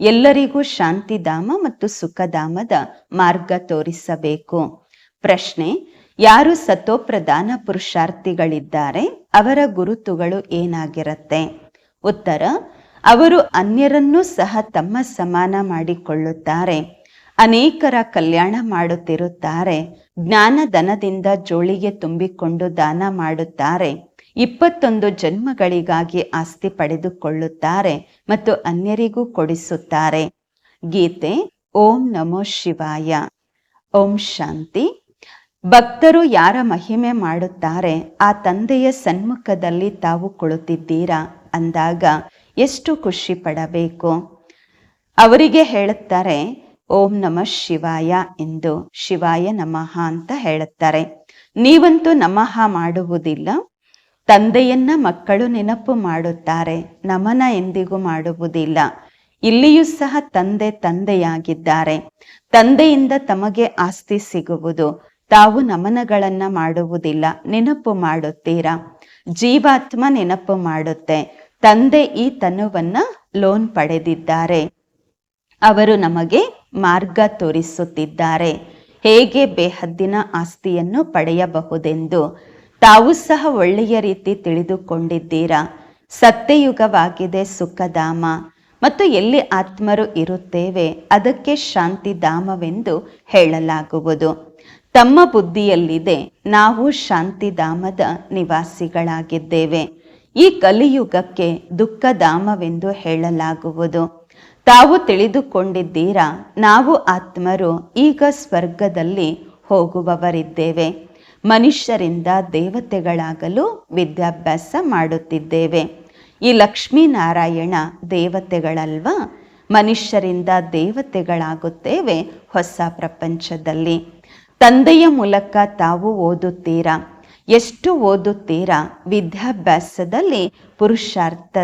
ಎಲ್ಲರಿಗೂ ಶಾಂತಿಧಾಮ ಮತ್ತು ಸುಖಧಾಮದ ಮಾರ್ಗ ತೋರಿಸಬೇಕು. ಪ್ರಶ್ನೆ, ಯಾರು ಸತೋಪ್ರಧಾನ ಪುರುಷಾರ್ಥಿಗಳಿದ್ದಾರೆ? ಅವರ ಗುರುತುಗಳು ಏನಾಗಿರುತ್ತೆ? ಉತ್ತರ, ಅವರು ಅನ್ಯರನ್ನೂ ಸಹ ತಮ್ಮ ಸಮಾನ ಮಾಡಿಕೊಳ್ಳುತ್ತಾರೆ. ಅನೇಕರ ಕಲ್ಯಾಣ ಮಾಡುತ್ತಿರುತ್ತಾರೆ. ಜ್ಞಾನ ಧನದಿಂದ ಜೋಳಿಗೆ ತುಂಬಿಕೊಂಡು ದಾನ ಮಾಡುತ್ತಾರೆ. ಇಪ್ಪತ್ತೊಂದು ಜನ್ಮಗಳಿಗಾಗಿ ಆಸ್ತಿ ಪಡೆದುಕೊಳ್ಳುತ್ತಾರೆ ಮತ್ತು ಅನ್ಯರಿಗೂ ಕೊಡಿಸುತ್ತಾರೆ. ಗೀತೆ, ಓಂ ನಮೋ ಶಿವಾಯ. ಓಂ ಶಾಂತಿ. ಭಕ್ತರು ಯಾರ ಮಹಿಮೆ ಮಾಡುತ್ತಾರೆ, ಆ ತಂದೆಯ ಸನ್ಮುಖದಲ್ಲಿ ತಾವು ಕುಳಿತಿದ್ದೀರಾ ಅಂದಾಗ ಎಷ್ಟು ಖುಷಿ ಪಡಬೇಕು? ಅವರಿಗೆ ಹೇಳುತ್ತಾರೆ, ಓಂ ನಮಃ ಶಿವಾಯ ಎಂದು ಶಿವಾಯ ನಮಃ ಅಂತ ಹೇಳುತ್ತಾರೆ. ನೀವಂತೂ ನಮಃ ಮಾಡುವುದಿಲ್ಲ. ತಂದೆಯನ್ನ ಮಕ್ಕಳು ನೆನಪು ಮಾಡುತ್ತಾರೆ, ನಮನ ಎಂದಿಗೂ ಮಾಡುವುದಿಲ್ಲ. ಇಲ್ಲಿಯೂ ಸಹ ತಂದೆ ತಂದೆಯಾಗಿದ್ದಾರೆ. ತಂದೆಯಿಂದ ತಮಗೆ ಆಸ್ತಿ ಸಿಗುವುದು. ತಾವು ನಮನಗಳನ್ನ ಮಾಡುವುದಿಲ್ಲ, ನೆನಪು ಮಾಡುತ್ತೀರಾ? ಜೀವಾತ್ಮ ನೆನಪು ಮಾಡುತ್ತೆ. ತಂದೆ ಈ ತನುವನ್ನ ಲೋನ್ ಪಡೆದಿದ್ದಾರೆ. ಅವರು ನಮಗೆ ಮಾರ್ಗ ತೋರಿಸುತ್ತಿದ್ದಾರೆ. ಹೇಗೆ ಬೇಹದ್ದಿನ ಆಸ್ತಿಯನ್ನು ಪಡೆಯಬಹುದೆಂದು ತಾವು ಸಹ ಒಳ್ಳೆಯ ರೀತಿ ತಿಳಿದುಕೊಂಡಿದ್ದೀರಾ? ಸತ್ಯಯುಗವಾಗಿದೆ ಸುಖಧಾಮ. ಮತ್ತು ಎಲ್ಲಿ ಆತ್ಮರು ಇರುತ್ತೇವೆ, ಅದಕ್ಕೆ ಶಾಂತಿಧಾಮವೆಂದು ಹೇಳಲಾಗುವುದು. ತಮ್ಮ ಬುದ್ಧಿಯಲ್ಲಿದೆ, ನಾವು ಶಾಂತಿಧಾಮದ ನಿವಾಸಿಗಳಾಗಿದ್ದೇವೆ. ಈ ಕಲಿಯುಗಕ್ಕೆ ದುಃಖಧಾಮವೆಂದು ಹೇಳಲಾಗುವುದು. ತಾವು ತಿಳಿದುಕೊಂಡಿದ್ದೀರಾ, ನಾವು ಆತ್ಮರು, ಈಗ ಸ್ವರ್ಗದಲ್ಲಿ ಹೋಗುವವರಿದ್ದೇವೆ. ಮನುಷ್ಯರಿಂದ ದೇವತೆಗಳಾಗಲು ವಿದ್ಯಾಭ್ಯಾಸ ಮಾಡುತ್ತಿದ್ದೇವೆ. ಈ ಲಕ್ಷ್ಮೀನಾರಾಯಣ ದೇವತೆಗಳಲ್ವಾ? ಮನುಷ್ಯರಿಂದ ದೇವತೆಗಳಾಗುತ್ತೇವೆ ಹೊಸ ಪ್ರಪಂಚದಲ್ಲಿ. ತಂದೆಯ ಮೂಲಕ ತಾವು ಓದುತ್ತೀರಾ? ಎಷ್ಟು ಓದುತ್ತೀರಾ? ವಿದ್ಯಾಭ್ಯಾಸದಲ್ಲಿ ಪುರುಷಾರ್ಥ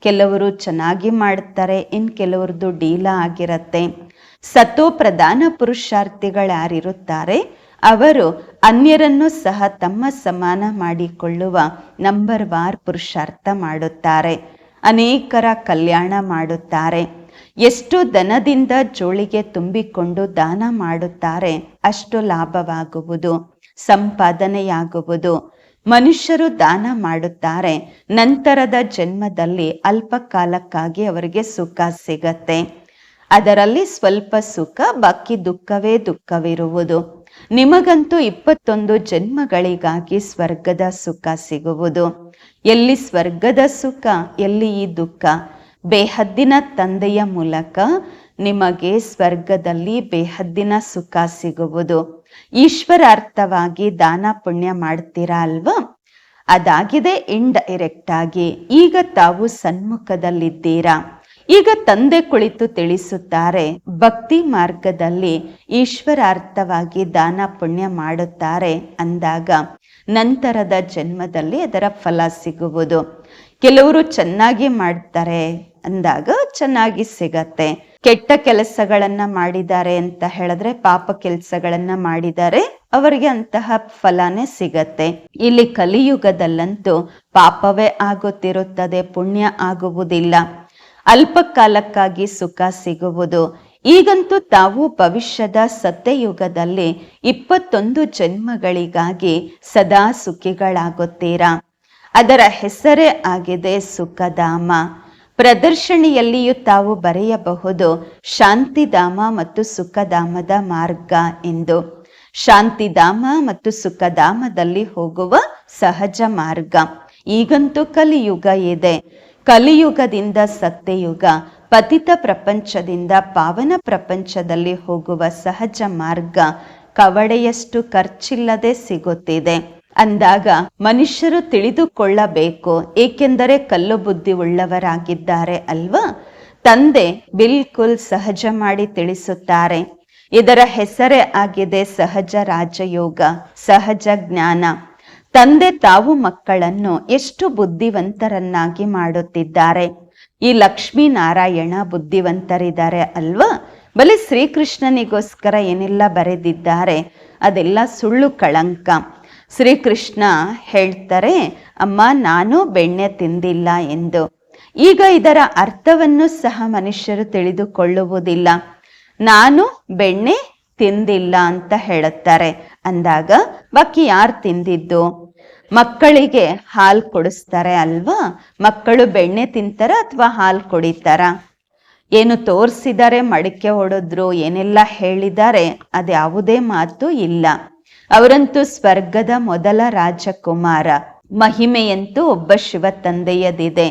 ಕೆಲವರು ಚೆನ್ನಾಗಿ ಮಾಡ್ತಾರೆ, ಇನ್ ಕೆಲವ್ರದ್ದು ಡೀಲ ಆಗಿರತ್ತೆ. ಸತೋ ಪ್ರಧಾನ ಪುರುಷಾರ್ಥಿಗಳು ಯಾರಿರುತ್ತಾರೆ ಅವರು ಅನ್ಯರನ್ನು ಸಹ ತಮ್ಮ ಸಮಾನ ಮಾಡಿಕೊಳ್ಳುವ ನಂಬರ್ ವಾರ್ ಪುರುಷಾರ್ಥ ಮಾಡುತ್ತಾರೆ. ಅನೇಕರ ಕಲ್ಯಾಣ ಮಾಡುತ್ತಾರೆ. ಎಷ್ಟು ದನದಿಂದ ಜೋಳಿಗೆ ತುಂಬಿಕೊಂಡು ದಾನ ಮಾಡುತ್ತಾರೆ, ಅಷ್ಟು ಲಾಭವಾಗುವುದು, ಸಂಪಾದನೆಯಾಗುವುದು. ಮನುಷ್ಯರು ದಾನ ಮಾಡುತ್ತಾರೆ. ನಂತರದ ಜನ್ಮದಲ್ಲಿ ಅಲ್ಪ ಕಾಲಕ್ಕಾಗಿ ಅವರಿಗೆ ಸುಖ ಸಿಗತ್ತೆ. ಅದರಲ್ಲಿ ಸ್ವಲ್ಪ ಸುಖ, ಬಾಕಿ ದುಃಖವೇ ದುಃಖವಿರುವುದು. ನಿಮಗಂತೂ ಇಪ್ಪತ್ತೊಂದು ಜನ್ಮಗಳಿಗಾಗಿ ಸ್ವರ್ಗದ ಸುಖ ಸಿಗುವುದು. ಎಲ್ಲಿ ಸ್ವರ್ಗದ ಸುಖ, ಎಲ್ಲಿ ಈ ದುಃಖ? ಬೇಹದ್ದಿನ ತಂದೆಯ ಮೂಲಕ ನಿಮಗೆ ಸ್ವರ್ಗದಲ್ಲಿ ಬೇಹದ್ದಿನ ಸುಖ ಸಿಗುವುದು. ಈಶ್ವರಾರ್ಥವಾಗಿ ದಾನ ಪುಣ್ಯ ಮಾಡ್ತೀರಾ ಅಲ್ವಾ? ಅದಾಗಿದೆ ಇಂಡೈರೆಕ್ಟ್ ಆಗಿ. ಈಗ ತಾವು ಸನ್ಮುಖದಲ್ಲಿದ್ದೀರಾ. ಈಗ ತಂದೆ ಕುಳಿತು ತಿಳಿಸುತ್ತಾರೆ, ಭಕ್ತಿ ಮಾರ್ಗದಲ್ಲಿ ಈಶ್ವರಾರ್ಥವಾಗಿ ದಾನ ಪುಣ್ಯ ಮಾಡುತ್ತಾರೆ ಅಂದಾಗ ನಂತರದ ಜನ್ಮದಲ್ಲಿ ಅದರ ಫಲ ಸಿಗುವುದು. ಕೆಲವರು ಚೆನ್ನಾಗಿ ಮಾಡ್ತಾರೆ ಅಂದಾಗ ಚೆನ್ನಾಗಿ ಸಿಗತ್ತೆ. ಕೆಟ್ಟ ಕೆಲಸಗಳನ್ನ ಮಾಡಿದ್ದಾರೆ ಅಂತ ಹೇಳಿದ್ರೆ ಪಾಪ ಕೆಲಸಗಳನ್ನ ಮಾಡಿದ್ದಾರೆ, ಅವರಿಗೆ ಅಂತಹ ಫಲನೇ ಸಿಗತ್ತೆ. ಇಲ್ಲಿ ಕಲಿಯುಗದಲ್ಲಂತೂ ಪಾಪವೇ ಆಗುತ್ತಿರುತ್ತದೆ, ಪುಣ್ಯ ಆಗುವುದಿಲ್ಲ. ಅಲ್ಪ ಕಾಲಕ್ಕಾಗಿ ಸುಖ ಸಿಗುವುದು. ಈಗಂತೂ ತಾವು ಭವಿಷ್ಯದ ಸತ್ಯಯುಗದಲ್ಲಿ ಇಪ್ಪತ್ತೊಂದು ಜನ್ಮಗಳಿಗಾಗಿ ಸದಾ ಸುಖಿಗಳಾಗುತ್ತೀರಾ? ಅದರ ಹೆಸರೇ ಆಗಿದೆ ಸುಖಧಾಮ. ಪ್ರದರ್ಶನಿಯಲ್ಲಿಯೂ ತಾವು ಬರೆಯಬಹುದು ಶಾಂತಿಧಾಮ ಮತ್ತು ಸುಖಧಾಮದ ಮಾರ್ಗ ಎಂದು. ಶಾಂತಿಧಾಮ ಮತ್ತು ಸುಖಧಾಮದಲ್ಲಿ ಹೋಗುವ ಸಹಜ ಮಾರ್ಗ. ಈಗಂತೂ ಕಲಿಯುಗ ಇದೆ. ಕಲಿಯುಗದಿಂದ ಸತ್ಯಯುಗ, ಪತಿತ ಪ್ರಪಂಚದಿಂದ ಪಾವನ ಪ್ರಪಂಚದಲ್ಲಿ ಹೋಗುವ ಸಹಜ ಮಾರ್ಗ ಕವಡೆಯಷ್ಟು ಖರ್ಚಿಲ್ಲದೆ ಸಿಗುತ್ತಿದೆ. ಅಂದಾಗ ಮನುಷ್ಯರು ತಿಳಿದುಕೊಳ್ಳಬೇಕು, ಏಕೆಂದರೆ ಕಲ್ಲು ಬುದ್ಧಿ ಉಳ್ಳವರಾಗಿದ್ದಾರೆ ಅಲ್ವಾ? ತಂದೆ ಬಿಲ್ಕುಲ್ ಸಹಜ ಮಾಡಿ ತಿಳಿಸುತ್ತಾರೆ, ಇದರ ಹೆಸರೇ ಆಗಿದೆ ಸಹಜ ರಾಜಯೋಗ, ಸಹಜ ಜ್ಞಾನ. ತಂದೆ ತಾವು ಮಕ್ಕಳನ್ನು ಎಷ್ಟು ಬುದ್ಧಿವಂತರನ್ನಾಗಿ ಮಾಡುತ್ತಿದ್ದಾರೆ? ಈ ಲಕ್ಷ್ಮೀನಾರಾಯಣ ಬುದ್ಧಿವಂತರಿದ್ದಾರೆ ಅಲ್ವಾ? ಬಲಿ ಶ್ರೀಕೃಷ್ಣನಿಗೋಸ್ಕರ ಏನೆಲ್ಲ ಬರೆದಿದ್ದಾರೆ? ಅದೆಲ್ಲ ಸುಳ್ಳು ಕಳಂಕ. ಶ್ರೀಕೃಷ್ಣ ಹೇಳ್ತಾರೆ, ಅಮ್ಮ, ನಾನು ಬೆಣ್ಣೆ ತಿಂದಿಲ್ಲ ಎಂದು. ಈಗ ಇದರ ಅರ್ಥವನ್ನು ಸಹ ಮನುಷ್ಯರು ತಿಳಿದುಕೊಳ್ಳುವುದಿಲ್ಲ. ನಾನು ಬೆಣ್ಣೆ ತಿಂದಿಲ್ಲ ಅಂತ ಹೇಳುತ್ತಾರೆ. ಅಂದಾಗ, ಬಾಕಿ ಯಾರು ತಿಂದಿದ್ದು? ಮಕ್ಕಳಿಗೆ ಹಾಲು ಕೊಡಿಸ್ತಾರೆ ಅಲ್ವಾ? ಮಕ್ಕಳು ಬೆಣ್ಣೆ ತಿಂತಾರ ಅಥವಾ ಹಾಲು ಕುಡಿತಾರ? ಏನು ತೋರಿಸಿದ್ದಾರೆ ಮಡಿಕೆ ಹೊಡೆದ್ರು, ಏನೆಲ್ಲ ಹೇಳಿದ್ದಾರೆ ಅದ್ಯಾವುದೇ ಮಾತು ಇಲ್ಲ. ಅವರಂತೂ ಸ್ವರ್ಗದ ಮೊದಲ ರಾಜಕುಮಾರ. ಮಹಿಮೆಯಂತೂ ಒಬ್ಬ ಶಿವ ತಂದೆಯದಿದೆ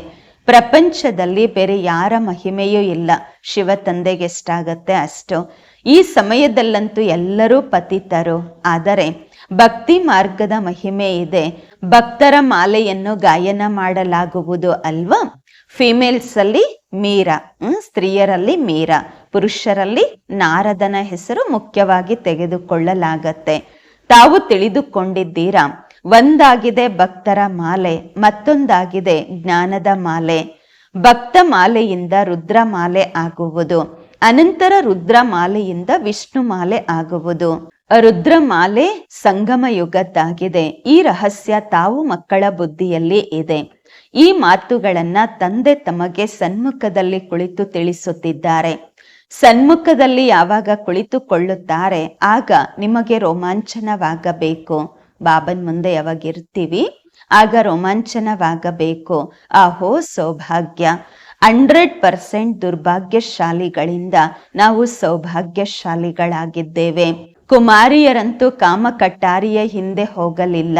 ಪ್ರಪಂಚದಲ್ಲಿ ಬೇರೆ ಯಾರ ಮಹಿಮೆಯೂ ಇಲ್ಲ. ಶಿವ ತಂದೆಗೆ ಎಷ್ಟಾಗತ್ತೆ ಅಷ್ಟು. ಈ ಸಮಯದಲ್ಲಂತೂ ಎಲ್ಲರೂ ಪತಿತರು. ಆದರೆ ಭಕ್ತಿ ಮಾರ್ಗದ ಮಹಿಮೆ ಇದೆ. ಭಕ್ತರ ಮಾಲೆಯನ್ನು ಗಾಯನ ಮಾಡಲಾಗುವುದು ಅಲ್ವಾ? ಫಿಮೇಲ್ಸ್ ಅಲ್ಲಿ ಮೀರಾ ಸ್ತ್ರೀಯರಲ್ಲಿ ಮೀರಾ, ಪುರುಷರಲ್ಲಿ ನಾರದನ ಹೆಸರು ಮುಖ್ಯವಾಗಿ ತೆಗೆದುಕೊಳ್ಳಲಾಗತ್ತೆ. ತಾವು ತಿಳಿದುಕೊಂಡಿದ್ದೀರಾ? ಒಂದಾಗಿದೆ ಭಕ್ತರ ಮಾಲೆ, ಮತ್ತೊಂದಾಗಿದೆ ಜ್ಞಾನದ ಮಾಲೆ. ಭಕ್ತ ಮಾಲೆಯಿಂದ ರುದ್ರ ಮಾಲೆ ಆಗುವುದು. ಅನಂತರ ರುದ್ರ ಮಾಲೆಯಿಂದ ವಿಷ್ಣು ಮಾಲೆ ಆಗುವುದು. ರುದ್ರ ಮಾಲೆ ಸಂಗಮ ಯುಗದ್ದಾಗಿದೆ. ಈ ರಹಸ್ಯ ತಾವು ಮಕ್ಕಳ ಬುದ್ಧಿಯಲ್ಲಿ ಇದೆ. ಈ ಮಾತುಗಳನ್ನ ತಂದೆ ತಮಗೆ ಸನ್ಮುಖದಲ್ಲಿ ಕುಳಿತು ತಿಳಿಸುತ್ತಿದ್ದಾರೆ. ಸನ್ಮುಖದಲ್ಲಿ ಯಾವಾಗ ಕುಳಿತುಕೊಳ್ಳುತ್ತಾರೆ, ಆಗ ನಿಮಗೆ ರೋಮಾಂಚನವಾಗಬೇಕು. ಬಾಬನ್ ಮುಂದೆ ಯಾವಾಗ ಇರ್ತೀವಿ, ಆಗ ರೋಮಾಂಚನವಾಗಬೇಕು. ಆಹೋ, ಸೌಭಾಗ್ಯ. ಹಂಡ್ರೆಡ್ ಪರ್ಸೆಂಟ್ ದುರ್ಭಾಗ್ಯಶಾಲಿಗಳಿಂದ ನಾವು ಸೌಭಾಗ್ಯಶಾಲಿಗಳಾಗಿದ್ದೇವೆ. ಕುಮಾರಿಯರಂತೂ ಕಾಮ ಕಟ್ಟಾರಿಯ ಹಿಂದೆ ಹೋಗಲಿಲ್ಲ.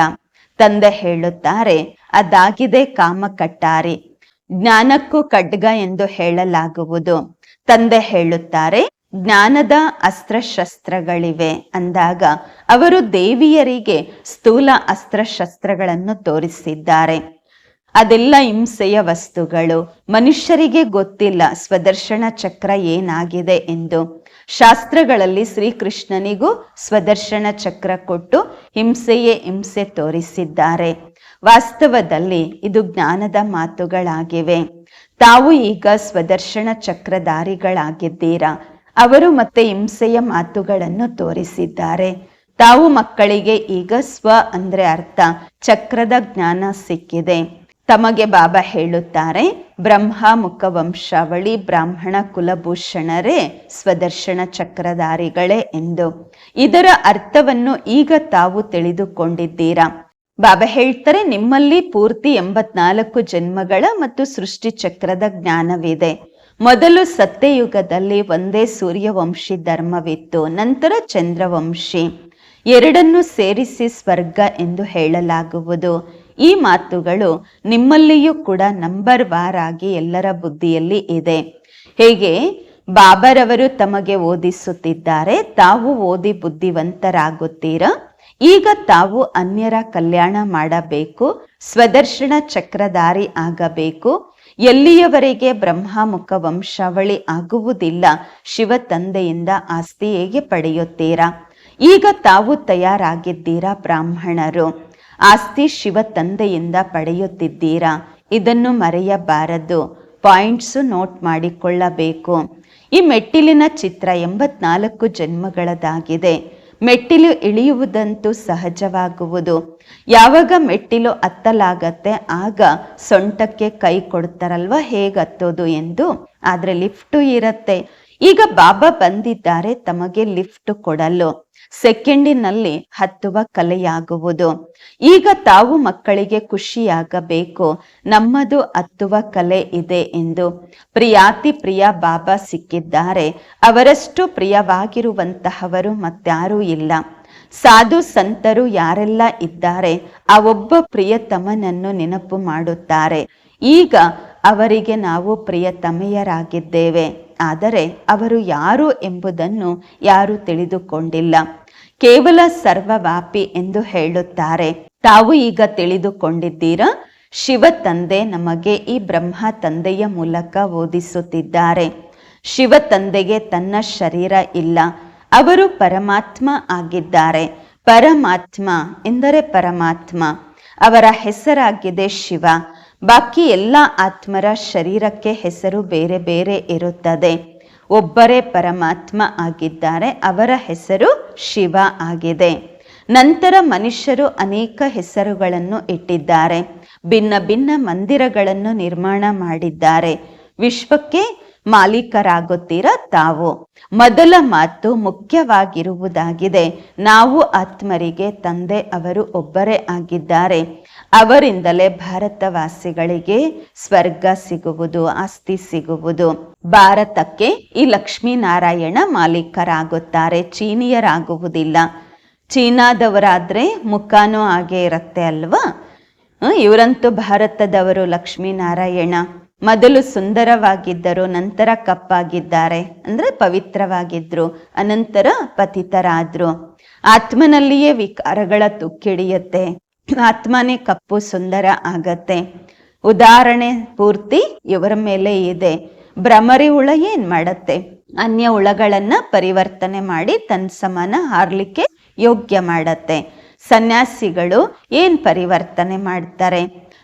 ತಂದೆ ಹೇಳುತ್ತಾರೆ, ಅದಾಗಿದೆ ಕಾಮ ಕಟ್ಟಾರಿ ಜ್ಞಾನಕ್ಕೂ ಖಡ್ಗ ಎಂದು ಹೇಳಲಾಗುವುದು. ತಂದೆ ಹೇಳುತ್ತಾರೆ ಜ್ಞಾನದ ಅಸ್ತ್ರಶಸ್ತ್ರಗಳಿವೆ ಅಂದಾಗ ಅವರು ದೇವಿಯರಿಗೆ ಸ್ಥೂಲ ಅಸ್ತ್ರಶಸ್ತ್ರಗಳನ್ನು ತೋರಿಸಿದ್ದಾರೆ. ಅದೆಲ್ಲ ಹಿಂಸೆಯ ವಸ್ತುಗಳು. ಮನುಷ್ಯರಿಗೆ ಗೊತ್ತಿಲ್ಲ ಸ್ವದರ್ಶನ ಚಕ್ರ ಏನಾಗಿದೆ ಎಂದು. ಶಾಸ್ತ್ರಗಳಲ್ಲಿ ಶ್ರೀಕೃಷ್ಣನಿಗೂ ಸ್ವದರ್ಶನ ಚಕ್ರ ಕೊಟ್ಟು ಹಿಂಸೆಯೇ ಹಿಂಸೆ ತೋರಿಸಿದ್ದಾರೆ. ವಾಸ್ತವದಲ್ಲಿ ಇದು ಜ್ಞಾನದ ಮಾತುಗಳಾಗಿವೆ. ತಾವು ಈಗ ಸ್ವದರ್ಶನ ಚಕ್ರಧಾರಿಗಳಾಗಿದ್ದೀರಾ? ಅವರು ಮತ್ತೆ ಹಿಂಸೆಯ ಮಾತುಗಳನ್ನು ತೋರಿಸಿದ್ದಾರೆ. ತಾವು ಮಕ್ಕಳಿಗೆ ಈಗ ಸ್ವ ಅಂದ್ರೆ ಅರ್ಥ, ಚಕ್ರದ ಜ್ಞಾನ ಸಿಕ್ಕಿದೆ. ತಮಗೆ ಬಾಬಾ ಹೇಳುತ್ತಾರೆ ಬ್ರಹ್ಮ ಮುಖ ವಂಶಾವಳಿ ಬ್ರಾಹ್ಮಣ ಕುಲಭೂಷಣರೇ ಸ್ವದರ್ಶನ ಚಕ್ರಧಾರಿಗಳೇ ಎಂದು. ಇದರ ಅರ್ಥವನ್ನು ಈಗ ತಾವು ತಿಳಿದುಕೊಂಡಿದ್ದೀರಾ? ಬಾಬಾ ಹೇಳ್ತಾರೆ, ನಿಮ್ಮಲ್ಲಿ ಪೂರ್ತಿ ಎಂಬತ್ನಾಲ್ಕು ಜನ್ಮಗಳ ಮತ್ತು ಸೃಷ್ಟಿ ಚಕ್ರದ ಜ್ಞಾನವಿದೆ. ಮೊದಲು ಸತ್ಯಯುಗದಲ್ಲಿ ಒಂದೇ ಸೂರ್ಯವಂಶಿ ಧರ್ಮವಿತ್ತು, ನಂತರ ಚಂದ್ರವಂಶಿ. ಎರಡನ್ನು ಸೇರಿಸಿ ಸ್ವರ್ಗ ಎಂದು ಹೇಳಲಾಗುವುದು. ಈ ಮಾತುಗಳು ನಿಮ್ಮಲ್ಲಿಯೂ ಕೂಡ ನಂಬರ್ ವಾರ್ ಆಗಿ ಎಲ್ಲರ ಬುದ್ಧಿಯಲ್ಲಿ ಇದೆ. ಹೇಗೆ? ಬಾಬರವರು ತಮಗೆ ಓದಿಸುತ್ತಿದ್ದಾರೆ, ತಾವು ಓದಿ ಬುದ್ಧಿವಂತರಾಗುತ್ತೀರಾ? ಈಗ ತಾವು ಅನ್ಯರ ಕಲ್ಯಾಣ ಮಾಡಬೇಕು, ಸ್ವದರ್ಶನ ಚಕ್ರಧಾರಿ ಆಗಬೇಕು ಎಲ್ಲಿಯವರೆಗೆ ಬ್ರಹ್ಮಮುಖ ವಂಶಾವಳಿ ಆಗುವುದಿಲ್ಲ, ಶಿವ ತಂದೆಯಿಂದ ಆಸ್ತಿ ಹೇಗೆ ಪಡೆಯುತ್ತೀರಾ? ಈಗ ತಾವು ತಯಾರಾಗಿದ್ದೀರಾ ಬ್ರಾಹ್ಮಣರು? ಆಸ್ತಿ ಶಿವ ತಂದೆಯಿಂದ ಪಡೆಯುತ್ತಿದ್ದೀರಾ? ಇದನ್ನು ಮರೆಯಬಾರದು. ಪಾಯಿಂಟ್ಸ್ ನೋಟ್ ಮಾಡಿಕೊಳ್ಳಬೇಕು. ಈ ಮೆಟ್ಟಿಲಿನ ಚಿತ್ರ ಎಂಬತ್ನಾಲ್ಕು ಜನ್ಮಗಳದಾಗಿದೆ ಮೆಟ್ಟಿಲು ಇಳಿಯುವುದಂತೂ ಸಹಜವಾಗುವುದು. ಯಾವಾಗ ಮೆಟ್ಟಿಲು ಹತ್ತಲಾಗತ್ತೆ, ಆಗ ಸೊಂಟಕ್ಕೆ ಕೈ ಕೊಡ್ತಾರಲ್ವ ಹೇಗೆ ಎಂದು. ಆದರೆ ಲಿಫ್ಟು ಇರತ್ತೆ. ಈಗ ಬಾಬಾ ಬಂದಿದ್ದಾರೆ ತಮಗೆ ಲಿಫ್ಟ್ ಕೊಡಲು. ಸೆಕೆಂಡಿನಲ್ಲಿ ಹತ್ತುವ ಕಲೆಯಾಗುವುದು. ಈಗ ತಾವು ಮಕ್ಕಳಿಗೆ ಖುಷಿಯಾಗಬೇಕು. ನಮ್ಮದು ಹತ್ತುವ ಕಲೆ ಇದೆ ಎಂದು ಪ್ರಿಯಾತಿ ಪ್ರಿಯ ಬಾಬಾ ಸಿಕ್ಕಿದ್ದಾರೆ. ಅವರಷ್ಟು ಪ್ರಿಯವಾಗಿರುವಂತಹವರು ಮತ್ತಾರೂ ಇಲ್ಲ. ಸಾಧು ಸಂತರು ಯಾರೆಲ್ಲ ಇದ್ದಾರೆ, ಆ ಒಬ್ಬ ಪ್ರಿಯತಮನನ್ನು ನೆನಪು ಮಾಡುತ್ತಾರೆ. ಈಗ ಅವರಿಗೆ ನಾವು ಪ್ರಿಯತಮೆಯರಾಗಿದ್ದೇವೆ. ಆದರೆ ಅವರು ಯಾರು ಎಂಬುದನ್ನು ಯಾರು ತಿಳಿದುಕೊಂಡಿಲ್ಲ. ಕೇವಲ ಸರ್ವವ್ಯಾಪಿ ಎಂದು ಹೇಳುತ್ತಾರೆ. ತಾವು ಈಗ ತಿಳಿದುಕೊಂಡಿದ್ದೀರಾ? ಶಿವ ತಂದೆ ನಮಗೆ ಈ ಬ್ರಹ್ಮ ತಂದೆಯ ಮೂಲಕ ಓದಿಸುತ್ತಿದ್ದಾರೆ. ಶಿವ ತಂದೆಗೆ ತನ್ನ ಶರೀರ ಇಲ್ಲ. ಅವರು ಪರಮಾತ್ಮ ಆಗಿದ್ದಾರೆ. ಪರಮಾತ್ಮ ಎಂದರೆ ಪರಮಾತ್ಮ. ಅವರ ಹೆಸರಾಗಿದೆ ಶಿವ. ಬಾಕಿ ಎಲ್ಲ ಆತ್ಮರ ಶರೀರಕ್ಕೆ ಹೆಸರು ಬೇರೆ ಬೇರೆ ಇರುತ್ತದೆ. ಒಬ್ಬರೇ ಪರಮಾತ್ಮ ಆಗಿದ್ದಾರೆ, ಅವರ ಹೆಸರು ಶಿವ ಆಗಿದೆ. ನಂತರ ಮನುಷ್ಯರು ಅನೇಕ ಹೆಸರುಗಳನ್ನು ಇಟ್ಟಿದ್ದಾರೆ. ಭಿನ್ನ ಭಿನ್ನ ಮಂದಿರಗಳನ್ನು ನಿರ್ಮಾಣ ಮಾಡಿದ್ದಾರೆ. ವಿಶ್ವಕ್ಕೆ ಮಾಲೀಕರಾಗುತ್ತೀರ ತಾವು? ಮೊದಲ ಮಾತು ಮುಖ್ಯವಾಗಿರುವುದಾಗಿದೆ. ನಾವು ಆತ್ಮರಿಗೆ ತಂದೆ, ಅವರು ಒಬ್ಬರೇ ಆಗಿದ್ದಾರೆ. ಅವರಿಂದಲೇ ಭಾರತವಾಸಿಗಳಿಗೆ ಸ್ವರ್ಗ ಸಿಗುವುದು, ಆಸ್ತಿ ಸಿಗುವುದು. ಭಾರತಕ್ಕೆ ಈ ಲಕ್ಷ್ಮೀನಾರಾಯಣ ಮಾಲೀಕರಾಗುತ್ತಾರೆ, ಚೀನಿಯರಾಗುವುದಿಲ್ಲ. ಚೀನಾದವರಾದ್ರೆ ಮುಖಾನೂ ಹಾಗೆ ಇರುತ್ತೆ ಅಲ್ವಾ? ಇವರಂತೂ ಭಾರತದವರು ಲಕ್ಷ್ಮೀನಾರಾಯಣ. ಮೊದಲು ಸುಂದರವಾಗಿದ್ದರು, ನಂತರ ಕಪ್ಪಾಗಿದ್ದಾರೆ, ಅಂದ್ರೆ ಪವಿತ್ರವಾಗಿದ್ರು, ಅನಂತರ ಪತಿತರಾದ್ರು. ಆತ್ಮನಲ್ಲಿಯೇ ವಿಕಾರಗಳ ತುಕ್ಕಿಡಿಯುತ್ತೆ. ಆತ್ಮನೇ ಕಪ್ಪು ಸುಂದರ ಆಗತ್ತೆ. ಉದಾಹರಣೆ ಪೂರ್ತಿ ಇವರ ಮೇಲೆ ಇದೆ. ಭ್ರಮರಿ ಹುಳ ಏನ್ ಮಾಡತ್ತೆ? ಅನ್ಯ ಹುಳಗಳನ್ನ ಪರಿವರ್ತನೆ ಮಾಡಿ ತನ್ನ ಸಮಾನ ಹಾರ್ಲಿಕ್ಕೆ ಯೋಗ್ಯ ಮಾಡತ್ತೆ. ಸನ್ಯಾಸಿಗಳು ಏನ್ ಪರಿವರ್ತನೆ ಮಾಡ್ತಾರೆ?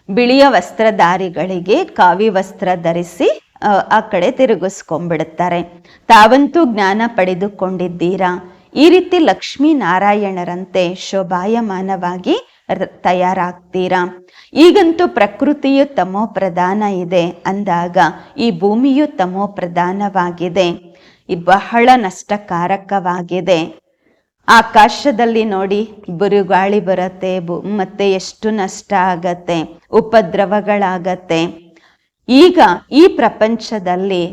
ಬಿಳಿಯ ವಸ್ತ್ರಧಾರಿಗಳಿಗೆ ಕಾವಿ ವಸ್ತ್ರ ಧರಿಸಿ ಆ, ಕಡೆ ತಿರುಗಿಸ್ಕೊಂಡ್ಬಿಡುತ್ತಾರೆ ತಾವಂತೂ ಜ್ಞಾನ ಪಡೆದುಕೊಂಡಿದ್ದೀರಾ? ಈ ರೀತಿ ಲಕ್ಷ್ಮೀ ನಾರಾಯಣರಂತೆ ಶೋಭಾಯಮಾನವಾಗಿ ತಯಾರಾಗ್ತೀರಾ? ಈಗಂತೂ ಪ್ರಕೃತಿಯು ತಮೋ ಪ್ರಧಾನ ಇದೆ ಅಂದಾಗ ಈ ಭೂಮಿಯು ತಮೋ ಪ್ರಧಾನವಾಗಿದೆ. ಬಹಳ ನಷ್ಟಕಾರಕವಾಗಿದೆ. ಆಕಾಶದಲ್ಲಿ ನೋಡಿ ಬಿರುಗಾಳಿ ಬರುತ್ತೆ ಮತ್ತೆ ಎಷ್ಟು ನಷ್ಟ ಆಗತ್ತೆ, ಉಪದ್ರವಗಳಾಗತ್ತೆ. ಈಗ ಈ ಪ್ರಪಂಚದಲ್ಲಿ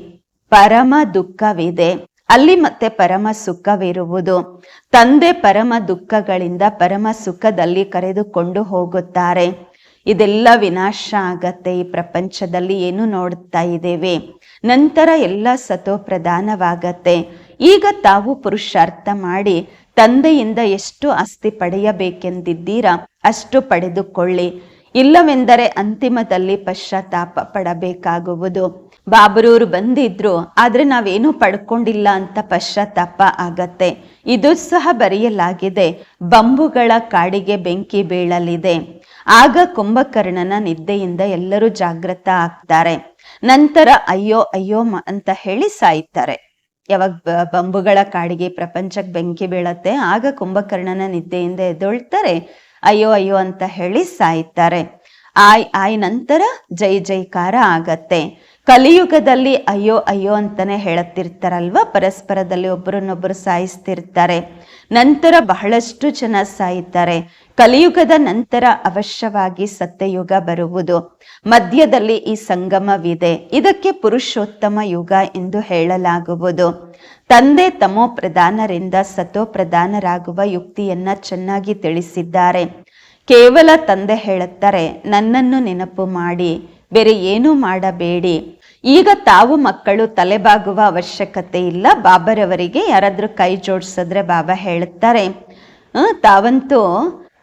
ಪರಮ ದುಃಖವಿದೆ. ಅಲ್ಲಿ ಮತ್ತೆ ಪರಮ ಸುಖವಿರುವುದು. ತಂದೆ ಪರಮ ದುಃಖಗಳಿಂದ ಪರಮ ಸುಖದಲ್ಲಿ ಕರೆದುಕೊಂಡು ಹೋಗುತ್ತಾರೆ. ಇದೆಲ್ಲ ವಿನಾಶ ಆಗತ್ತೆ ಈ ಪ್ರಪಂಚದಲ್ಲಿ ಏನು ನೋಡ್ತಾ ಇದ್ದೇವೆ. ನಂತರ ಎಲ್ಲ ಸತೋ ಪ್ರಧಾನವಾಗತ್ತೆ. ಈಗ ತಾವು ಪುರುಷಾರ್ಥ ಮಾಡಿ ತಂದೆಯಿಂದ ಎಷ್ಟು ಆಸ್ತಿ ಪಡೆಯಬೇಕೆಂದಿದ್ದೀರಾ ಅಷ್ಟು ಪಡೆದುಕೊಳ್ಳಿ. ಇಲ್ಲವೆಂದರೆ ಅಂತಿಮದಲ್ಲಿ ಪಶ್ಚಾತ್ತಾಪ ಪಡಬೇಕಾಗುವುದು. ಬಾಬರೂರು ಬಂದಿದ್ರು, ಆದರೆ ನಾವೇನು ಪಡ್ಕೊಂಡಿಲ್ಲ ಅಂತ ಪಶ್ಚಾತ್ತಾಪ ಆಗತ್ತೆ. ಇದು ಸಹ ಬರೆಯಲಾಗಿದೆ, ಬಂಬುಗಳ ಕಾಡಿಗೆ ಬೆಂಕಿ ಬೀಳಲಿದೆ. ಆಗ ಕುಂಭಕರ್ಣನ ನಿದ್ದೆಯಿಂದ ಎಲ್ಲರೂ ಜಾಗೃತ ಆಗ್ತಾರೆ. ನಂತರ, ಅಯ್ಯೋ ಅಯ್ಯೋ ಅಂತ ಹೇಳಿ ಸಾಯ್ತಾರೆ. ಯಾವಾಗ ಬಂಬುಗಳ ಕಾಡಿಗೆ ಪ್ರಪಂಚಕ್ಕೆ ಬೆಂಕಿ ಬೀಳತ್ತೆ, ಆಗ ಕುಂಭಕರ್ಣನ ನಿದ್ದೆಯಿಂದ ಎದ್ದೊಳ್ತಾರೆ, ಅಯ್ಯೋ ಅಯ್ಯೋ, ಅಂತ ಹೇಳಿ ಸಾಯ್ತಾರೆ. ಆಯ್ ಆಯ್ ನಂತರ ಜೈ ಜೈಕಾರ ಆಗತ್ತೆ. ಕಲಿಯುಗದಲ್ಲಿ ಅಯ್ಯೋ ಅಯ್ಯೋ ಅಂತಾನೆ ಹೇಳುತ್ತಿರ್ತಾರಲ್ವಾ? ಪರಸ್ಪರದಲ್ಲಿ ಒಬ್ಬರನ್ನೊಬ್ಬರು ಸಾಯಿಸ್ತಿರ್ತಾರೆ. ನಂತರ ಬಹಳಷ್ಟು ಜನ ಸಾಯುತ್ತಾರೆ ಕಲಿಯುಗದ ನಂತರ ಅವಶ್ಯವಾಗಿ ಸತ್ಯಯುಗ ಬರುವುದು. ಮಧ್ಯದಲ್ಲಿ ಈ ಸಂಗಮವಿದೆ. ಇದಕ್ಕೆ ಪುರುಷೋತ್ತಮ ಯುಗ ಎಂದು ಹೇಳಲಾಗುವುದು. ತಂದೆ ತಮೋ ಪ್ರಧಾನರಿಂದ ಸತೋ ಪ್ರಧಾನರಾಗುವ ಯುಕ್ತಿಯನ್ನ ಚೆನ್ನಾಗಿ ತಿಳಿಸಿದ್ದಾರೆ. ಕೇವಲ ತಂದೆ ಹೇಳುತ್ತಾರೆ, ನನ್ನನ್ನು ನೆನಪು ಮಾಡಿ. ಬೇರೆ ಏನೂ ಮಾಡಬೇಡಿ. ಈಗ ತಾವು ಮಕ್ಕಳು ತಲೆಬಾಗುವ ಅವಶ್ಯಕತೆ ಇಲ್ಲ. ಬಾಬರವರಿಗೆ ಯಾರಾದರೂ ಕೈ ಜೋಡಿಸಿದ್ರೆ ಬಾಬಾ ಹೇಳುತ್ತಾರೆ "ಹ್ಮ್, ತಾವಂತೂ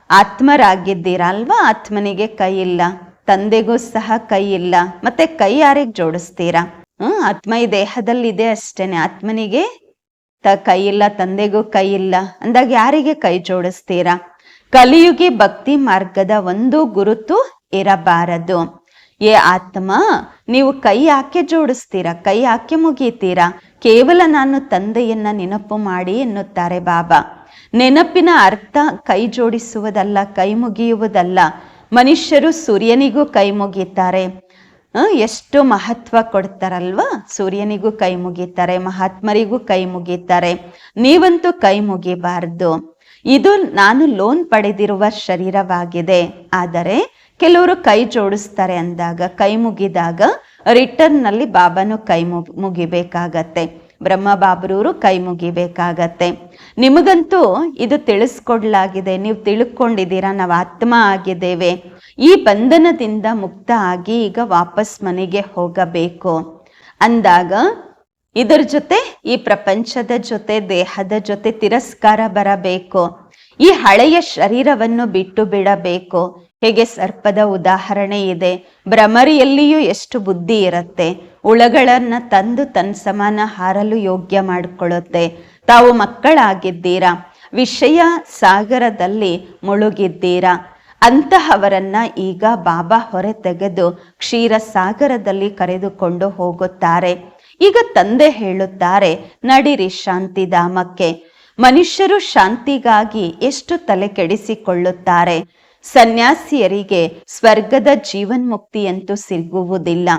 ಆತ್ಮರಾಗಿದ್ದೀರಾ ಅಲ್ವಾ ಆತ್ಮನಿಗೆ ಕೈ ಇಲ್ಲ. ತಂದೆಗೂ ಸಹ ಕೈ ಇಲ್ಲ. ಮತ್ತೆ ಕೈ ಯಾರಿಗೆ ಜೋಡಿಸ್ತೀರಾ? ಹ್ಮ್ ಆತ್ಮ ಈ ದೇಹದಲ್ಲಿದೆ ಅಷ್ಟೇನೆ. ಆತ್ಮನಿಗೆ ತ ಕೈ ಇಲ್ಲ ತಂದೆಗೂ ಕೈ ಇಲ್ಲ. ಅಂದಾಗ ಯಾರಿಗೆ ಕೈ ಜೋಡಿಸ್ತೀರಾ? ಕಲಿಯುಗಿ ಭಕ್ತಿ ಮಾರ್ಗದ ಒಂದು ಗುರುತು ಇರಬಾರದು. ಏ ಆತ್ಮ, ನೀವು ಕೈ ಯಾಕೆ ಜೋಡಿಸ್ತೀರಾ? ಕೈ ಯಾಕೆ ಮುಗಿಯುತ್ತೀರಾ ಕೇವಲ ನಾನು ತಂದೆಯನ್ನ ನೆನಪು ಮಾಡಿ ಎನ್ನುತ್ತಾರೆ ಬಾಬಾ. ನೆನಪಿನ ಅರ್ಥ ಕೈ ಜೋಡಿಸುವುದಲ್ಲ, ಕೈ ಮುಗಿಯುವುದಲ್ಲ. ಮನುಷ್ಯರು ಸೂರ್ಯನಿಗೂ ಕೈ ಮುಗಿತಾರೆ. ಎಷ್ಟು ಮಹತ್ವ ಕೊಡ್ತಾರಲ್ವಾ? ಸೂರ್ಯನಿಗೂ ಕೈ ಮುಗಿತಾರೆ, ಮಹಾತ್ಮರಿಗೂ ಕೈ ಮುಗಿತಾರೆ. ನೀವಂತೂ ಕೈ ಮುಗಿಬಾರ್ದು. ಇದು ನಾನು ಲೋನ್ ಪಡೆದಿರುವ ಶರೀರವಾಗಿದೆ. ಆದರೆ ಕೆಲವರು ಕೈ ಜೋಡಿಸ್ತಾರೆ ಅಂದಾಗ, ಕೈ ಮುಗಿದಾಗ ರಿಟರ್ನ್ನಲ್ಲಿ ಬಾಬಾನು ಕೈ ಮುಗ್ ಮುಗಿಬೇಕಾಗತ್ತೆ. ಬ್ರಹ್ಮ ಬಾಬ್ರೂರು ಕೈ ಮುಗಿಬೇಕಾಗತ್ತೆ. ನಿಮಗಂತೂ ಇದು ತಿಳಿಸ್ಕೊಡ್ಲಾಗಿದೆ. ನೀವು ತಿಳ್ಕೊಂಡಿದ್ದೀರಾ? ನಾವು ಆತ್ಮ ಆಗಿದ್ದೇವೆ. ಈ ಬಂಧನದಿಂದ ಮುಕ್ತ ಆಗಿ ಈಗ ವಾಪಸ್ ಮನೆಗೆ ಹೋಗಬೇಕು. ಅಂದಾಗ ಇದರ ಜೊತೆ ಈ ಪ್ರಪಂಚದ ಜೊತೆ, ದೇಹದ ಜೊತೆ ತಿರಸ್ಕಾರ ಬರಬೇಕು. ಈ ಹಳೆಯ ಶರೀರವನ್ನು ಬಿಟ್ಟು ಬಿಡಬೇಕು. ಹೇಗೆ ಸರ್ಪದ ಉದಾಹರಣೆ ಇದೆ. ಭ್ರಮರಿಯಲ್ಲಿಯೂ ಎಷ್ಟು ಬುದ್ಧಿ ಇರುತ್ತೆ. ಉಳಗಳನ್ನ ತಂದು ತನ್ನ ಸಮಾನ ಹಾರಲು ಯೋಗ್ಯ ಮಾಡಿಕೊಳ್ಳುತ್ತೆ. ತಾವು ಮಕ್ಕಳಾಗಿದ್ದೀರಾ. ವಿಷಯ ಸಾಗರದಲ್ಲಿ ಮುಳುಗಿದ್ದೀರಾ. ಅಂತಹವರನ್ನ ಈಗ ಬಾಬಾ ಹೊರೆ ತೆಗೆದು ಕ್ಷೀರ ಸಾಗರದಲ್ಲಿ ಕರೆದುಕೊಂಡು ಹೋಗುತ್ತಾರೆ. ಈಗ ತಂದೆ ಹೇಳುತ್ತಾರೆ, ನಡಿರಿ ಶಾಂತಿಧಾಮಕ್ಕೆ. ಮನುಷ್ಯರು ಶಾಂತಿಗಾಗಿ ಎಷ್ಟು ತಲೆ ಕೆಡಿಸಿಕೊಳ್ಳುತ್ತಾರೆ. ಸನ್ಯಾಸಿಯರಿಗೆ ಸ್ವರ್ಗದ ಜೀವನ್ಮುಕ್ತಿಯಂತೂ ಸಿಗುವುದಿಲ್ಲ.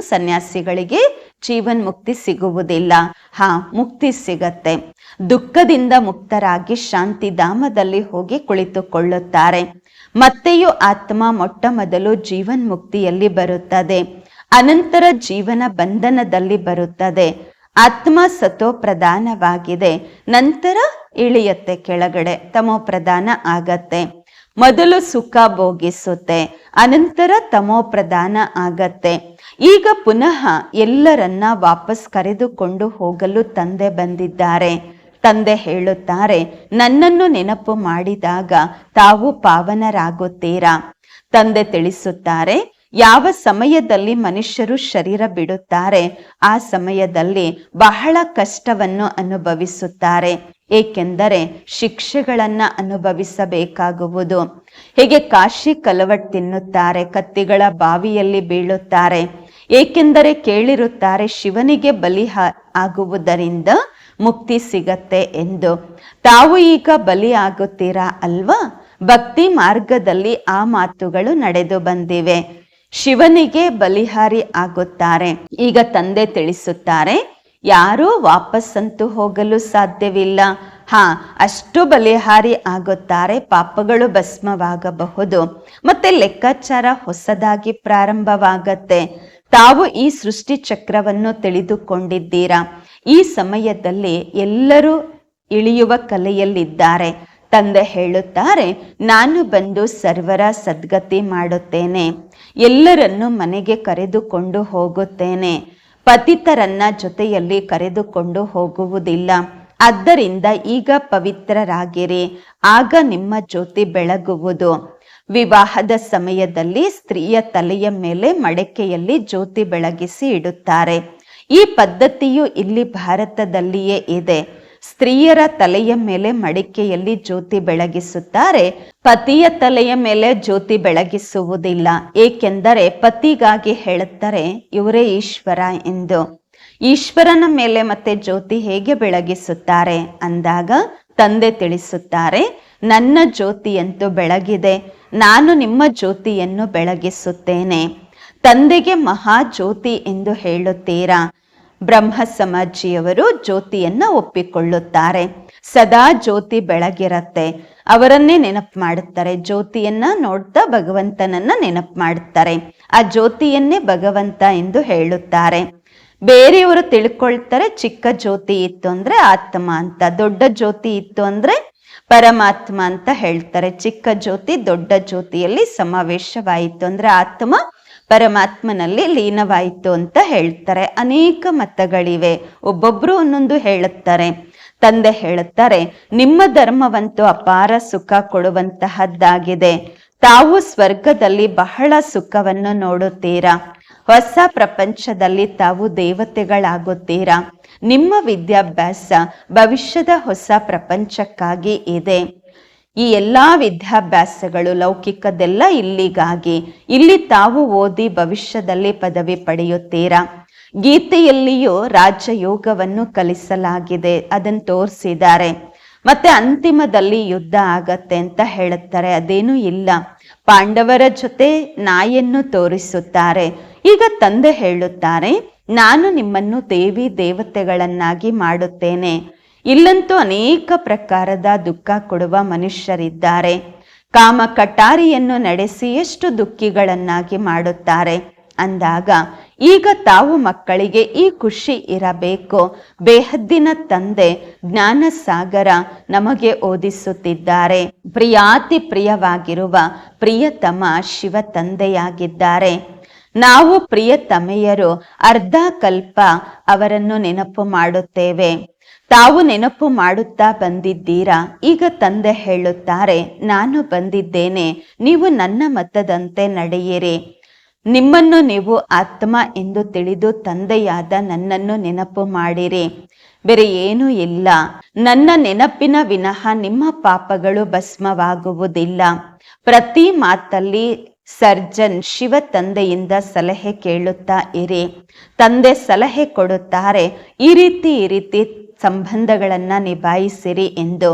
ಸನ್ಯಾಸಿಗಳಿಗೆ ಜೀವನ್ ಮುಕ್ತಿ ಸಿಗುವುದಿಲ್ಲ. ಹಾ, ಮುಕ್ತಿ ಸಿಗತ್ತೆ. ದುಃಖದಿಂದ ಮುಕ್ತರಾಗಿ ಶಾಂತಿಧಾಮದಲ್ಲಿ ಹೋಗಿ ಕುಳಿತುಕೊಳ್ಳುತ್ತಾರೆ. ಮತ್ತೆಯೂ ಆತ್ಮ ಮೊಟ್ಟ ಮೊದಲು ಜೀವನ್ ಮುಕ್ತಿಯಲ್ಲಿ ಬರುತ್ತದೆ. ಅನಂತರ ಜೀವನ ಬಂಧನದಲ್ಲಿ ಬರುತ್ತದೆ. ಆತ್ಮ ಸತೋ ಪ್ರಧಾನವಾಗಿದೆ. ನಂತರ ಇಳಿಯತ್ತೆ ಕೆಳಗಡೆ. ತಮೋ ಪ್ರಧಾನ ಆಗತ್ತೆ. ಮೊದಲು ಸುಖ ಭೋಗಿಸುತ್ತೆ. ಅನಂತರ ತಮೋ ಪ್ರಧಾನ ಆಗತ್ತೆ. ಈಗ ಪುನಃ ಎಲ್ಲರನ್ನ ವಾಪಸ್ ಕರೆದುಕೊಂಡು ಹೋಗಲು ತಂದೆ ಬಂದಿದ್ದಾರೆ. ತಂದೆ ಹೇಳುತ್ತಾರೆ, ನನ್ನನ್ನು ನೆನಪು ಮಾಡಿದಾಗ ತಾವು ಪಾವನರಾಗುತ್ತೀರಾ? ತಂದೆ ತಿಳಿಸುತ್ತಾರೆ ಯಾವ ಸಮಯದಲ್ಲಿ ಮನುಷ್ಯರು ಶರೀರ ಬಿಡುತ್ತಾರೆ, ಆ ಸಮಯದಲ್ಲಿ ಬಹಳ ಕಷ್ಟವನ್ನು ಅನುಭವಿಸುತ್ತಾರೆ. ಏಕೆಂದರೆ ಶಿಕ್ಷೆಗಳನ್ನು ಅನುಭವಿಸಬೇಕಾಗುವುದು. ಹೇಗೆ ಕಾಶಿ ಕಲವಟ್ ತಿನ್ನುತ್ತಾರೆ, ಕತ್ತಿಗಳ ಬಾವಿಯಲ್ಲಿ ಬೀಳುತ್ತಾರೆ. ಏಕೆಂದರೆ ಕೇಳಿರುತ್ತಾರೆ, ಶಿವನಿಗೆ ಬಲಿ ಆಗುವುದರಿಂದ ಮುಕ್ತಿ ಸಿಗತ್ತೆ ಎಂದು. ತಾವು ಈಗ ಬಲಿ ಆಗುತ್ತೀರಾ ಅಲ್ವಾ? ಭಕ್ತಿ ಮಾರ್ಗದಲ್ಲಿ ಆ ಮಾತುಗಳು ನಡೆದು ಬಂದಿವೆ. ಶಿವನಿಗೆ ಬಲಿಹಾರಿ ಆಗುತ್ತಾರೆ. ಈಗ ತಂದೆ ತಿಳಿಸುತ್ತಾರೆ, ಯಾರೂ ವಾಪಸ್ಸಂತೂ ಹೋಗಲು ಸಾಧ್ಯವಿಲ್ಲ. ಹಾ, ಅಷ್ಟು ಬಲಿಹಾರಿ ಆಗುತ್ತಾರೆ, ಪಾಪಗಳು ಭಸ್ಮವಾಗಬಹುದು. ಮತ್ತೆ ಲೆಕ್ಕಾಚಾರ ಹೊಸದಾಗಿ ಪ್ರಾರಂಭವಾಗತ್ತೆ. ತಾವು ಈ ಸೃಷ್ಟಿ ಚಕ್ರವನ್ನು ತಿಳಿದುಕೊಂಡಿದ್ದೀರಾ? ಈ ಸಮಯದಲ್ಲಿ ಎಲ್ಲರೂ ಇಳಿಯುವ ಕಲೆಯಲ್ಲಿದ್ದಾರೆ. ತಂದೆ ಹೇಳುತ್ತಾರೆ, ನಾನು ಬಂದು ಸರ್ವರ ಸದ್ಗತಿ ಮಾಡುತ್ತೇನೆ. ಎಲ್ಲರನ್ನು ಮನೆಗೆ ಕರೆದುಕೊಂಡು ಹೋಗುತ್ತೇನೆ. ಪತಿತರನ್ನ ಜೊತೆಯಲ್ಲಿ ಕರೆದುಕೊಂಡು ಹೋಗುವುದಿಲ್ಲ. ಆದ್ದರಿಂದ ಈಗ ಪವಿತ್ರರಾಗಿರಿ. ಆಗ ನಿಮ್ಮ ಜ್ಯೋತಿ ಬೆಳಗುವುದು. ವಿವಾಹದ ಸಮಯದಲ್ಲಿ ಸ್ತ್ರೀಯ ತಲೆಯ ಮೇಲೆ ಮಡಕೆಯಲ್ಲಿ ಜ್ಯೋತಿ ಬೆಳಗಿಸಿ ಇಡುತ್ತಾರೆ. ಈ ಪದ್ಧತಿಯು ಇಲ್ಲಿ ಭಾರತದಲ್ಲಿಯೇ ಇದೆ. ಸ್ತ್ರೀಯರ ತಲೆಯ ಮೇಲೆ ಮಡಿಕೆಯಲ್ಲಿ ಜ್ಯೋತಿ ಬೆಳಗಿಸುತ್ತಾರೆ. ಪತಿಯ ತಲೆಯ ಮೇಲೆ ಜ್ಯೋತಿ ಬೆಳಗಿಸುವುದಿಲ್ಲ. ಏಕೆಂದರೆ ಪತಿಗಾಗಿ ಹೇಳುತ್ತಾರೆ, ಇವರೇ ಈಶ್ವರ ಎಂದು. ಈಶ್ವರನ ಮೇಲೆ ಮತ್ತೆ ಜ್ಯೋತಿ ಹೇಗೆ ಬೆಳಗಿಸುತ್ತಾರೆ? ಅಂದಾಗ ತಂದೆ ತಿಳಿಸುತ್ತಾರೆ, ನನ್ನ ಜ್ಯೋತಿಯಂತೂ ಬೆಳಗಿದೆ. ನಾನು ನಿಮ್ಮ ಜ್ಯೋತಿಯನ್ನು ಬೆಳಗಿಸುತ್ತೇನೆ. ತಂದೆಗೆ ಮಹಾ ಜ್ಯೋತಿ ಎಂದು ಹೇಳುತ್ತೀರಾ? ಬ್ರಹ್ಮ ಸಮಾಜಿಯವರು ಜ್ಯೋತಿಯನ್ನ ಒಪ್ಪಿಕೊಳ್ಳುತ್ತಾರೆ. ಸದಾ ಜ್ಯೋತಿ ಬೆಳಗಿರತ್ತೆ. ಅವರನ್ನೇ ನೆನಪು ಮಾಡುತ್ತಾರೆ. ಜ್ಯೋತಿಯನ್ನ ನೋಡ್ತಾ ಭಗವಂತನನ್ನ ನೆನಪು ಮಾಡುತ್ತಾರೆ. ಆ ಜ್ಯೋತಿಯನ್ನೇ ಭಗವಂತ ಎಂದು ಹೇಳುತ್ತಾರೆ. ಬೇರೆಯವರು ತಿಳ್ಕೊಳ್ತಾರೆ, ಚಿಕ್ಕ ಜ್ಯೋತಿ ಇತ್ತು ಅಂದ್ರೆ ಆತ್ಮ ಅಂತ, ದೊಡ್ಡ ಜ್ಯೋತಿ ಇತ್ತು ಅಂದ್ರೆ ಪರಮಾತ್ಮ ಅಂತ ಹೇಳ್ತಾರೆ. ಚಿಕ್ಕ ಜ್ಯೋತಿ ದೊಡ್ಡ ಜ್ಯೋತಿಯಲ್ಲಿ ಸಮಾವೇಶವಾಯಿತು ಅಂದ್ರೆ ಆತ್ಮ ಪರಮಾತ್ಮನಲ್ಲಿ ಲೀನವಾಯಿತು ಅಂತ ಹೇಳ್ತಾರೆ. ಅನೇಕ ಮತಗಳಿವೆ. ಒಬ್ಬೊಬ್ಬರು ಒಂದೊಂದು ಹೇಳುತ್ತಾರೆ. ತಂದೆ ಹೇಳುತ್ತಾರೆ, ನಿಮ್ಮ ಧರ್ಮವಂತೂ ಅಪಾರ ಸುಖ ಕೊಡುವಂತಹದ್ದಾಗಿದೆ. ತಾವು ಸ್ವರ್ಗದಲ್ಲಿ ಬಹಳ ಸುಖವನ್ನು ನೋಡುತ್ತೀರಾ? ಹೊಸ ಪ್ರಪಂಚದಲ್ಲಿ ತಾವು ದೇವತೆಗಳಾಗುತ್ತೀರಾ? ನಿಮ್ಮ ವಿದ್ಯಾಭ್ಯಾಸ ಭವಿಷ್ಯದ ಹೊಸ ಪ್ರಪಂಚಕ್ಕಾಗಿ ಇದೆ. ಈ ಎಲ್ಲ ವಿದ್ಯಾಭ್ಯಾಸಗಳು ಲೌಕಿಕದೆಲ್ಲ ಇಲ್ಲಿಗಾಗಿ. ಇಲ್ಲಿ ತಾವು ಓದಿ ಭವಿಷ್ಯದಲ್ಲಿ ಪದವಿ ಪಡೆಯುತ್ತೀರಾ? ಗೀತೆಯಲ್ಲಿಯೂ ರಾಜಯೋಗವನ್ನು ಕಲಿಸಲಾಗಿದೆ, ಅದನ್ನು ತೋರಿಸಿದ್ದಾರೆ. ಮತ್ತೆ ಅಂತಿಮದಲ್ಲಿ ಯುದ್ಧ ಆಗತ್ತೆ ಅಂತ ಹೇಳುತ್ತಾರೆ, ಅದೇನೂ ಇಲ್ಲ. ಪಾಂಡವರ ಜೊತೆ ನಾಯನ್ನು ತೋರಿಸುತ್ತಾರೆ. ಈಗ ತಂದೆ ಹೇಳುತ್ತಾರೆ, ನಾನು ನಿಮ್ಮನ್ನು ದೇವಿ ದೇವತೆಗಳನ್ನಾಗಿ ಮಾಡುತ್ತೇನೆ. ಇಲ್ಲಂತೂ ಅನೇಕ ಪ್ರಕಾರದ ದುಃಖ ಕೊಡುವ ಮನುಷ್ಯರಿದ್ದಾರೆ. ಕಾಮ ಕಟಾರಿಯನ್ನು ನಡೆಸಿ ಎಷ್ಟು ದುಃಖಿಗಳನ್ನಾಗಿ ಮಾಡುತ್ತಾರೆ. ಅಂದಾಗ ಈಗ ತಾವು ಮಕ್ಕಳಿಗೆ ಈ ಖುಷಿ ಇರಬೇಕು. ಬೇಹದ್ದಿನ ತಂದೆ ಜ್ಞಾನ ಸಾಗರ ನಮಗೆ ಓದಿಸುತ್ತಿದ್ದಾರೆ. ಪ್ರಿಯಾತಿ ಪ್ರಿಯವಾಗಿರುವ ಪ್ರಿಯತಮ ಶಿವ ತಂದೆಯಾಗಿದ್ದಾರೆ ನಾವು ಪ್ರಿಯತಮೆಯರು ಅರ್ಧ ಕಲ್ಪ ಅವರನ್ನು ನೆನಪು ಮಾಡುತ್ತೇವೆ. ತಾವು ನೆನಪು ಮಾಡುತ್ತಾ ಬಂದಿದ್ದೀರಾ? ಈಗ ತಂದೆ ಹೇಳುತ್ತಾರೆ, ನಾನು ಬಂದಿದ್ದೇನೆ, ನೀವು ನನ್ನ ಮತದಂತೆ ನಡೆಯಿರಿ. ನಿಮ್ಮನ್ನು ನೀವು ಆತ್ಮ ಎಂದು ತಿಳಿದು ತಂದೆಯಾದ ನನ್ನನ್ನು ನೆನಪು ಮಾಡಿರಿ. ಬೇರೆ ಏನೂ ಇಲ್ಲ. ನನ್ನ ನೆನಪಿನ ವಿನಃ ನಿಮ್ಮ ಪಾಪಗಳು ಭಸ್ಮವಾಗುವುದಿಲ್ಲ. ಪ್ರತಿ ಮಾತಲ್ಲಿ ಸರ್ಜನ್ ಶಿವ ತಂದೆಯಿಂದ ಸಲಹೆ ಕೇಳುತ್ತಾ ಇರಿ. ತಂದೆ ಸಲಹೆ ಕೊಡುತ್ತಾರೆ, ಈ ರೀತಿ ಈ ರೀತಿ ಸಂಬಂಧಗಳನ್ನ ನಿಭಾಯಿಸಿರಿ ಎಂದು.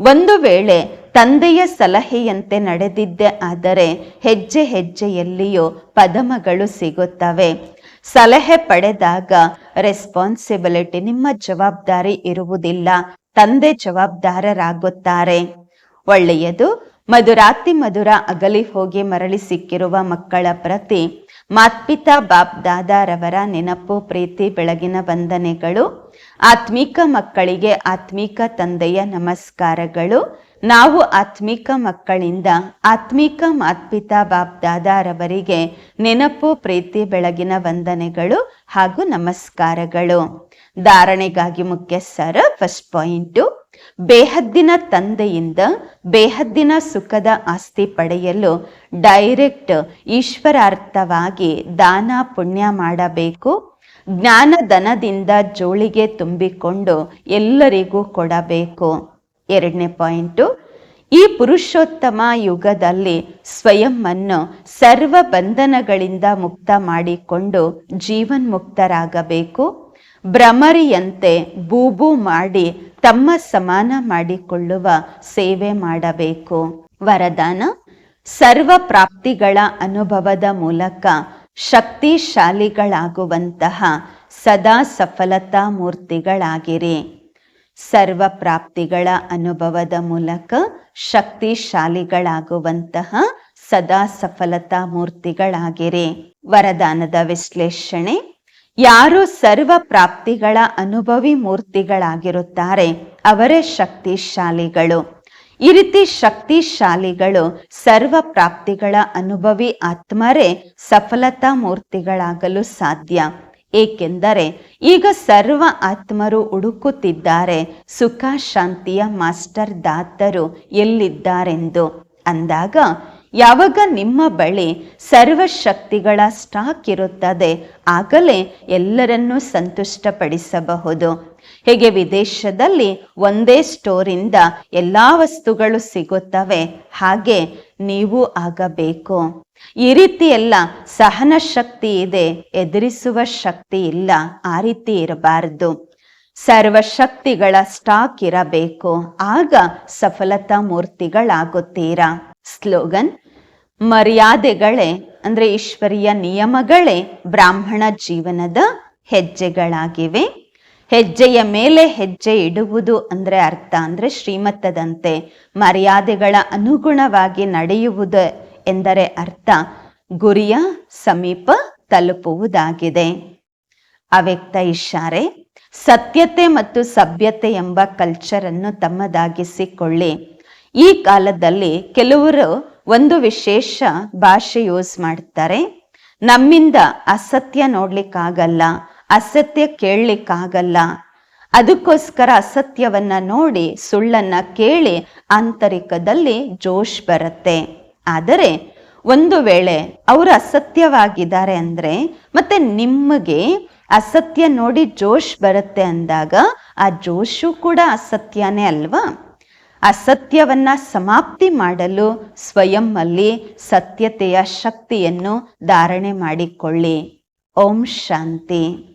ಒಂದು ವೇಳೆ ತಂದೆಯ ಸಲಹೆಯಂತೆ ನಡೆದಿದ್ದೆ ಆದರೆ ಹೆಜ್ಜೆ ಹೆಜ್ಜೆಯಲ್ಲಿಯೂ ಪದಮಗಳು ಸಿಗುತ್ತವೆ. ಸಲಹೆ ಪಡೆದಾಗ ರೆಸ್ಪಾನ್ಸಿಬಿಲಿಟಿ ನಿಮ್ಮ ಜವಾಬ್ದಾರಿ ಇರುವುದಿಲ್ಲ. ತಂದೆ ಜವಾಬ್ದಾರರಾಗುತ್ತಾರೆ. ಒಳ್ಳೆಯದು, ಮಧುರಾತಿ ಮಧುರ ಅಗಲಿ ಹೋಗಿ ಮರಳಿ ಸಿಕ್ಕಿರುವ ಮಕ್ಕಳ ಪ್ರತಿ, ಮಾತ್ಪಿತಾ ಬಾಪ್ ದಾದಾರವರ ನೆನಪು, ಪ್ರೀತಿ, ಬೆಳಗಿನ ವಂದನೆಗಳು ಆತ್ಮಿಕ ಮಕ್ಕಳಿಗೆ ಆತ್ಮಿಕ ತಂದೆಯ ನಮಸ್ಕಾರಗಳು. ನಾವು ಆತ್ಮಿಕ ಮಕ್ಕಳಿಂದ ಆತ್ಮಿಕ ಮಾತ್ಪಿತಾ ಬಾಪ್ ದಾದಾರವರಿಗೆ ನೆನಪು, ಪ್ರೀತಿ, ಬೆಳಗಿನ ವಂದನೆಗಳು ಹಾಗೂ ನಮಸ್ಕಾರಗಳು. ಧಾರಣೆಗಾಗಿ ಮುಖ್ಯ ಸರ್ ಫಸ್ಟ್ ಪಾಯಿಂಟು. ಬೇಹದ್ದಿನ ತಂದೆಯಿಂದ ಬೇಹದ್ದಿನ ಸುಖದ ಆಸ್ತಿ ಪಡೆಯಲು ಡೈರೆಕ್ಟ್ ಈಶ್ವರಾರ್ಥವಾಗಿ ದಾನ ಪುಣ್ಯ ಮಾಡಬೇಕು. ಜ್ಞಾನಧನದಿಂದ ಜೋಳಿಗೆ ತುಂಬಿಕೊಂಡು ಎಲ್ಲರಿಗೂ ಕೊಡಬೇಕು. ಎರಡನೇ ಪಾಯಿಂಟು, ಈ ಪುರುಷೋತ್ತಮ ಯುಗದಲ್ಲಿ ಸ್ವಯಂವನ್ನು ಸರ್ವ ಬಂಧನಗಳಿಂದ ಮುಕ್ತ ಮಾಡಿಕೊಂಡು ಜೀವನ್ಮುಕ್ತರಾಗಬೇಕು. ಭ್ರಮರಿಯಂತೆ ಬೂಬು ಮಾಡಿ ತಮ್ಮ ಸಮಾನ ಮಾಡಿಕೊಳ್ಳುವ ಸೇವೆ ಮಾಡಬೇಕು. ವರದಾನ ಸರ್ವ ಪ್ರಾಪ್ತಿಗಳ ಅನುಭವದ ಮೂಲಕ ಶಕ್ತಿಶಾಲಿಗಳಾಗುವಂತಹ ಸದಾ ಸಫಲತಾ ಮೂರ್ತಿಗಳಾಗಿರಿ. ಸರ್ವ ಪ್ರಾಪ್ತಿಗಳ ಅನುಭವದ ಮೂಲಕ ಶಕ್ತಿಶಾಲಿಗಳಾಗುವಂತಹ ಸದಾ ಸಫಲತಾ ಮೂರ್ತಿಗಳಾಗಿರಿ. ವರದಾನದ ವಿಶ್ಲೇಷಣೆ, ಯಾರು ಸರ್ವ ಪ್ರಾಪ್ತಿಗಳ ಅನುಭವಿ ಮೂರ್ತಿಗಳಾಗಿರುತ್ತಾರೆ ಅವರೇ ಶಕ್ತಿಶಾಲಿಗಳು. ಈ ರೀತಿ ಶಕ್ತಿಶಾಲಿಗಳು ಸರ್ವ ಪ್ರಾಪ್ತಿಗಳ ಅನುಭವಿ ಆತ್ಮರೇ ಸಫಲತಾ ಮೂರ್ತಿಗಳಾಗಲು ಸಾಧ್ಯ. ಏಕೆಂದರೆ ಈಗ ಸರ್ವ ಆತ್ಮರು ಹುಡುಕುತ್ತಿದ್ದಾರೆ. ಸುಖ ಶಾಂತಿಯ ಮಾಸ್ಟರ್ ದಾತರು ಎಲ್ಲಿದ್ದಾರೆಂದು ಅಂದಾಗ ಯಾವಾಗ ನಿಮ್ಮ ಬಳಿ ಸರ್ವಶಕ್ತಿಗಳ ಸ್ಟಾಕ್ ಇರುತ್ತದೆ, ಆಗಲೇ ಎಲ್ಲರನ್ನೂ ಸಂತುಷ್ಟಪಡಿಸಬಹುದು. ಹೇಗೆ ವಿದೇಶದಲ್ಲಿ ಒಂದೇ ಸ್ಟೋರಿಂದ ಎಲ್ಲ ವಸ್ತುಗಳು ಸಿಗುತ್ತವೆ, ಹಾಗೆ ನೀವು ಆಗಬೇಕು. ಈ ರೀತಿ ಎಲ್ಲ ಸಹನ ಶಕ್ತಿ ಇದೆ, ಎದುರಿಸುವ ಶಕ್ತಿ ಇಲ್ಲ, ಆ ರೀತಿ ಇರಬಾರದು. ಸರ್ವಶಕ್ತಿಗಳ ಸ್ಟಾಕ್ ಇರಬೇಕು, ಆಗ ಸಫಲತಾ ಮೂರ್ತಿಗಳಾಗುತ್ತೀರಾ. ಸ್ಲೋಗನ್ ಮರ್ಯಾದೆಗಳೇ, ಅಂದ್ರೆ ಈಶ್ವರಿಯ ನಿಯಮಗಳೇ ಬ್ರಾಹ್ಮಣ ಜೀವನದ ಹೆಜ್ಜೆಗಳಾಗಿವೆ. ಹೆಜ್ಜೆಯ ಮೇಲೆ ಹೆಜ್ಜೆ ಇಡುವುದು ಅಂದ್ರೆ ಅರ್ಥ ಅಂದ್ರೆ ಶ್ರೀಮತ್ತದಂತೆ ಮರ್ಯಾದೆಗಳ ಅನುಗುಣವಾಗಿ ನಡೆಯುವುದು ಎಂದರೆ ಅರ್ಥ ಗುರಿಯ ಸಮೀಪ ತಲುಪುವುದಾಗಿದೆ. ಅವ್ಯಕ್ತ ಇಶಾರೆ, ಸತ್ಯತೆ ಮತ್ತು ಸಭ್ಯತೆ ಎಂಬ ಕಲ್ಚರನ್ನು ತಮ್ಮದಾಗಿಸಿಕೊಳ್ಳಿ. ಈ ಕಾಲದಲ್ಲಿ ಕೆಲವರು ಒಂದು ವಿಶೇಷ ಭಾಷೆ ಯೂಸ್ ಮಾಡ್ತಾರೆ. ನಮ್ಮಿಂದ ಅಸತ್ಯ ನೋಡ್ಲಿಕ್ಕಾಗಲ್ಲ, ಅಸತ್ಯ ಕೇಳಲಿಕ್ಕಾಗಲ್ಲ. ಅದಕ್ಕೋಸ್ಕರ ಅಸತ್ಯವನ್ನ ನೋಡಿ, ಸುಳ್ಳನ್ನ ಕೇಳಿ ಆಂತರಿಕದಲ್ಲಿ ಜೋಶ್ ಬರುತ್ತೆ. ಆದರೆ ಒಂದು ವೇಳೆ ಅವರು ಅಸತ್ಯವಾಗಿದ್ದಾರೆ ಅಂದ್ರೆ, ಮತ್ತೆ ನಿಮಗೆ ಅಸತ್ಯ ನೋಡಿ ಜೋಶ್ ಬರುತ್ತೆ ಅಂದಾಗ ಆ ಜೋಶು ಕೂಡ ಅಸತ್ಯನೇ ಅಲ್ವಾ? ಅಸತ್ಯವನ್ನ ಸಮಾಪ್ತಿ ಮಾಡಲು ಸ್ವಯಂನಲ್ಲಿ ಸತ್ಯತೆಯ ಶಕ್ತಿಯನ್ನು ಧಾರಣೆ ಮಾಡಿಕೊಳ್ಳಿ. ಓಂ ಶಾಂತಿ.